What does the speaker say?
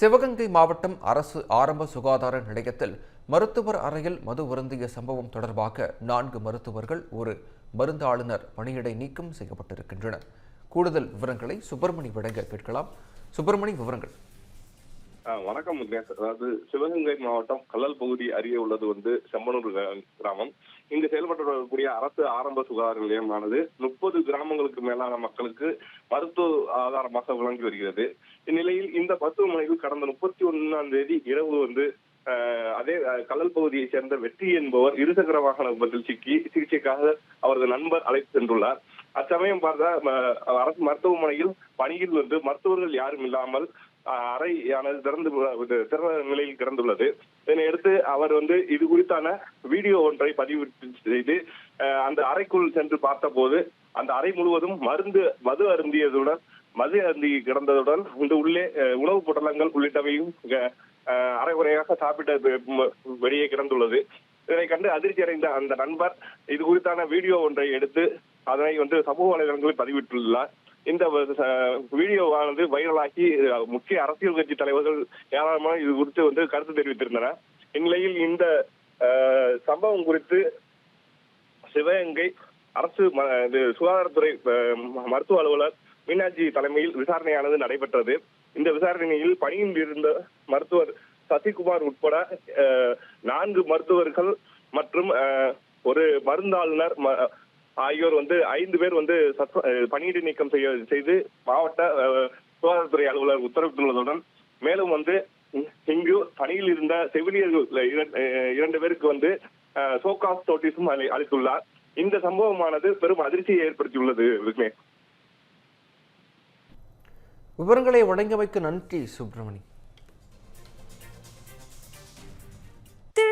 சிவகங்கை மாவட்டம் அரசு ஆரம்ப சுகாதார நிலையத்தில் மருத்துவர் அறையில் மது உருந்திய சம்பவம் தொடர்பாக நான்கு மருத்துவர்கள் ஒரு மருந்தாளுநர் பணியிடை நீக்கம் செய்யப்பட்டிருக்கின்றனர். கூடுதல் விவரங்களை சுப்பிரமணி வழங்க கேட்கலாம். சுப்பிரமணி விவரங்கள். வணக்கம் அதாவது சிவகங்கை மாவட்டம் கல்லல் பகுதி அருகே உள்ளது வந்து செம்மனூர் கிராமம். அரசு ஆரம்ப சுகாதார நிலையமானது முப்பது கிராமங்களுக்கு மேலான மக்களுக்கு மருத்துவ ஆதாரமாக விளங்கி வருகிறது. இந்நிலையில் இந்த மருத்துவமனையில் கடந்த முப்பத்தி ஒன்னாம் தேதி இரவு வந்து அதே கடல் கல்லல் பகுதியைச் சேர்ந்த வெற்றி என்பவர் இருசக்கர வாகன விபத்தில் சிக்கி சிகிச்சைக்காக அவரது நண்பர் அழைத்து சென்றுள்ளார். அச்சமயம் பார்த்தா அரசு மருத்துவமனையில் பணியில் வந்து மருத்துவர்கள் யாரும் இல்லாமல் அறையானது திறந்து திறந்த நிலையில் கிடந்துள்ளது. இதனை அடுத்து அவர் வந்து இது குறித்தான வீடியோ ஒன்றை பதிவு செய்து அஹ், அந்த அறைக்குள் சென்று பார்த்தபோது அந்த அறை முழுவதும் மருந்து மது அருந்தியதுடன் மது அருந்தி கிடந்ததுடன் இந்த உள்ளே உணவுப் பொட்டலங்கள் உள்ளிட்டவையும் அரைகுறையாக சாப்பிட்ட வெளியே கிடந்துள்ளது. இதனை கண்டு அதிர்ச்சி அடைந்த அந்த நண்பர் இது குறித்தான வீடியோ ஒன்றை எடுத்து அதனை வந்து சமூக வலைதளங்களில் பதிவிட்டுள்ளார். இந்த வீடியோவானது வைரலாகி முக்கிய அரசியல் கட்சி தலைவர்கள் ஏராளமான இது குறித்து வந்து கருத்து தெரிவித்திருந்தனர் இந்நிலையில் இந்த அஹ், சம்பவம் குறித்து சிவகங்கை அரசு ம- இது சுகாதாரத்துறை மருத்துவ அலுவலர் மீனாட்சி தலைமையில் விசாரணையானது நடைபெற்றது. இந்த விசாரணையில் பணியில் இருந்த மருத்துவர் சசிகுமார் உட்பட அஹ், நான்கு மருத்துவர்கள் மற்றும் அஹ், ஒரு மருந்தாளுநர் ம- ஆகியோர் வந்து ஐந்து பேர் வந்து சஸ்ப- பணியிடை நீக்கம் செய்ய செய்து மாவட்ட சுகாதாரத்துறை அலுவலர் உத்தரவிட்டுள்ளதுடன் மேலும் வந்து இங்கு பணியில் இருந்த செவிலியர்கள் இரண்டு பேருக்கு வந்து சோகாஸ் நோட்டீஸும் அளித்துள்ளார். இந்த சம்பவமானது பெரும் அதிர்ச்சியை ஏற்படுத்தியுள்ளது விக்னேஷ். விவரங்களை வழங்கியமைக்கு நன்றி சுப்பிரமணி